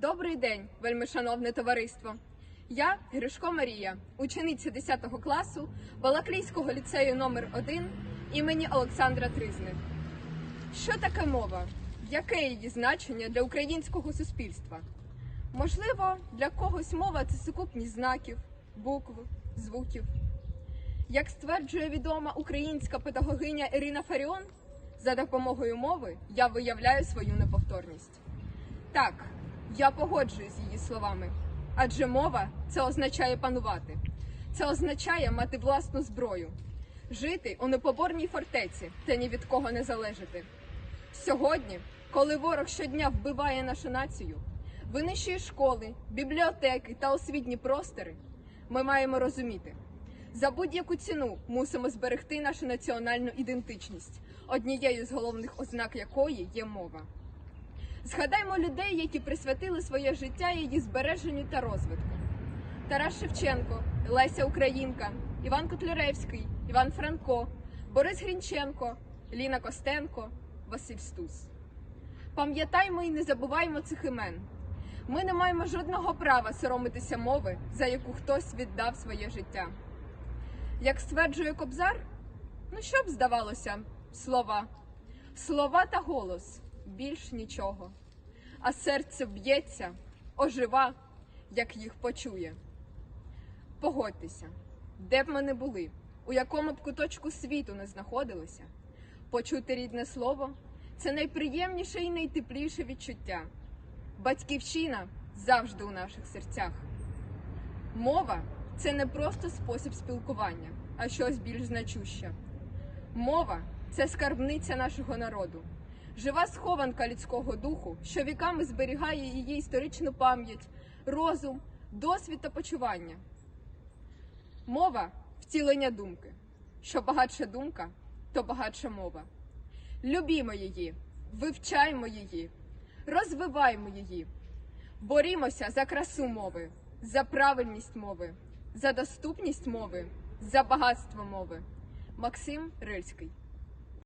Добрий день, вельми шановне товариство. Я Гришко Марія, учениця 10 класу Балаклійського ліцею номер 1 імені Олександра Тризни. Що таке мова? Яке її значення для українського суспільства? Можливо, для когось мова це сукупність знаків, букв, звуків. Як стверджує відома українська педагогиня Ірина Фаріон, за допомогою мови я виявляю свою неповторність. Так, я погоджуюсь з її словами. Адже мова це означає панувати, це означає мати власну зброю, жити у непоборній фортеці та ні від кого не залежати. Сьогодні, коли ворог щодня вбиває нашу націю, винищує школи, бібліотеки та освітні простори, ми маємо розуміти, за будь-яку ціну мусимо зберегти нашу національну ідентичність, однією з головних ознак якої є мова. Згадаймо людей, які присвятили своє життя її збереженню та розвитку. Тарас Шевченко, Леся Українка, Іван Котляревський, Іван Франко, Борис Грінченко, Ліна Костенко, Василь Стус. Пам'ятаймо і не забуваймо цих імен. Ми не маємо жодного права соромитися мови, за яку хтось віддав своє життя. Як стверджує Кобзар, ну що б здавалося, слова, слова та голос більш нічого, а серце б'ється, ожива, як їх почує. Погодьтеся, де б ми не були, у якому б куточку світу не знаходилися, почути рідне слово це найприємніше і найтепліше відчуття. Батьківщина завжди у наших серцях. Мова це не просто спосіб спілкування, а щось більш значуще. Мова це скарбниця нашого народу, жива схованка людського духу, що віками зберігає її історичну пам'ять, розум, досвід та почування. Мова втілення думки. Що багатша думка, то багатша мова. Любімо її, вивчаймо її, розвиваймо її, борімося за красу мови, за правильність мови, за доступність мови, за багатство мови. Максим Рильський